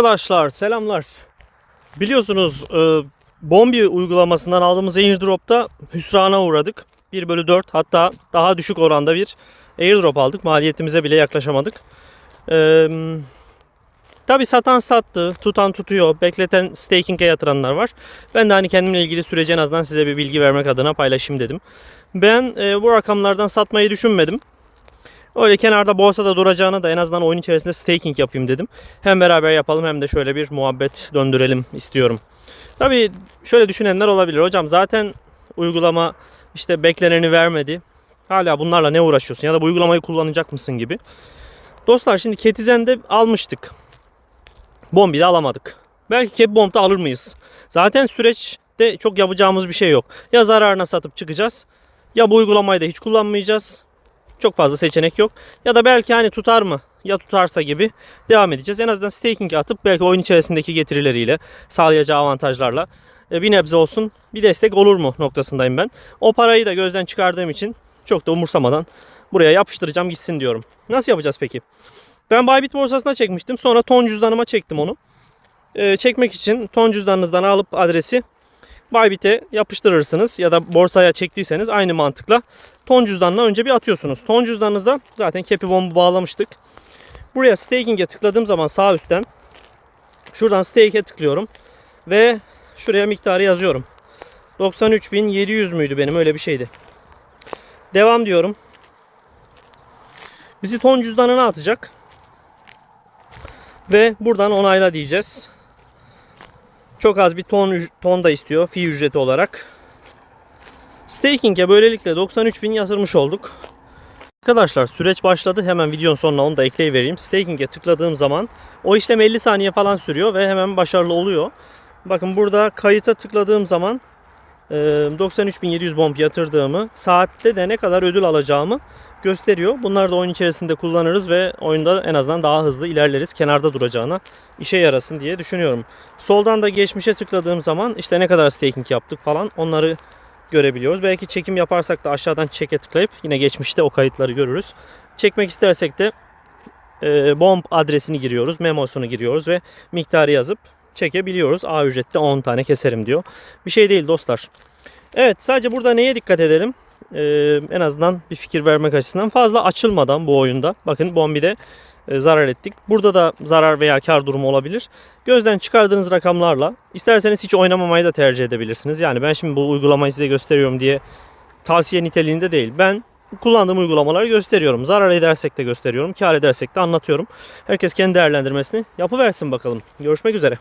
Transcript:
Arkadaşlar selamlar. Biliyorsunuz e, Bombi uygulamasından aldığımız airdrop'ta hüsrana uğradık. 1 bölü 4 hatta daha düşük oranda bir airdrop aldık. Maliyetimize bile yaklaşamadık. E, Tabi satan sattı, tutan tutuyor, bekleten staking'e yatıranlar var. Ben de hani kendimle ilgili süreci en azından size bir bilgi vermek adına paylaşayım dedim. Ben e, bu rakamlardan satmayı düşünmedim. Öyle kenarda borsada duracağına da en azından oyun içerisinde staking yapayım dedim. Hem beraber yapalım hem de şöyle bir muhabbet döndürelim istiyorum. Tabii şöyle düşünenler olabilir. Hocam zaten uygulama işte bekleneni vermedi. Hala bunlarla ne uğraşıyorsun ya da bu uygulamayı kullanacak mısın gibi. Dostlar şimdi Ketizen'de almıştık. Bombi de alamadık. Belki Cap Bomb'da alır mıyız? Zaten süreçte çok yapacağımız bir şey yok. Ya zararına satıp çıkacağız ya bu uygulamayı da hiç kullanmayacağız. Çok fazla seçenek yok. Ya da belki hani tutar mı? Ya tutarsa gibi devam edeceğiz. En azından staking atıp belki oyun içerisindeki getirileriyle sağlayacağı avantajlarla e, bir nebze olsun bir destek olur mu noktasındayım ben. O parayı da gözden çıkardığım için çok da umursamadan buraya yapıştıracağım gitsin diyorum. Nasıl yapacağız peki? Ben Bybit borsasına çekmiştim. Sonra ton cüzdanıma çektim onu. E, çekmek için ton cüzdanınızdan alıp adresi Bybit'e yapıştırırsınız ya da borsaya çektiyseniz aynı mantıkla ton cüzdanına önce bir atıyorsunuz. Ton cüzdanınızda zaten kepi bombu bağlamıştık. Buraya staking'e tıkladığım zaman sağ üstten şuradan stake'e tıklıyorum ve şuraya miktarı yazıyorum. 93.700 müydü benim öyle bir şeydi. Devam diyorum. Bizi ton cüzdanına atacak. Ve buradan onayla diyeceğiz. Çok az bir ton, ton da istiyor fi ücreti olarak. Staking'e böylelikle 93.000 yatırmış olduk. Arkadaşlar süreç başladı. Hemen videonun sonuna onu da ekleyivereyim. Staking'e tıkladığım zaman o işlem 50 saniye falan sürüyor ve hemen başarılı oluyor. Bakın burada kayıta tıkladığım zaman 93.700 bomb yatırdığımı, saatte de ne kadar ödül alacağımı gösteriyor. Bunları da oyun içerisinde kullanırız ve oyunda en azından daha hızlı ilerleriz. Kenarda duracağına işe yarasın diye düşünüyorum. Soldan da geçmişe tıkladığım zaman işte ne kadar staking yaptık falan onları görebiliyoruz. Belki çekim yaparsak da aşağıdan çeke tıklayıp yine geçmişte o kayıtları görürüz. Çekmek istersek de e, bomb adresini giriyoruz, memosunu giriyoruz ve miktarı yazıp çekebiliyoruz. A ücrette 10 tane keserim diyor. Bir şey değil dostlar. Evet sadece burada neye dikkat edelim? Ee, en azından bir fikir vermek açısından fazla açılmadan bu oyunda. Bakın Bombi'de e, zarar ettik. Burada da zarar veya kar durumu olabilir. Gözden çıkardığınız rakamlarla isterseniz hiç oynamamayı da tercih edebilirsiniz. Yani ben şimdi bu uygulamayı size gösteriyorum diye tavsiye niteliğinde değil. Ben kullandığım uygulamaları gösteriyorum. Zarar edersek de gösteriyorum. Kar edersek de anlatıyorum. Herkes kendi değerlendirmesini yapıversin bakalım. Görüşmek üzere.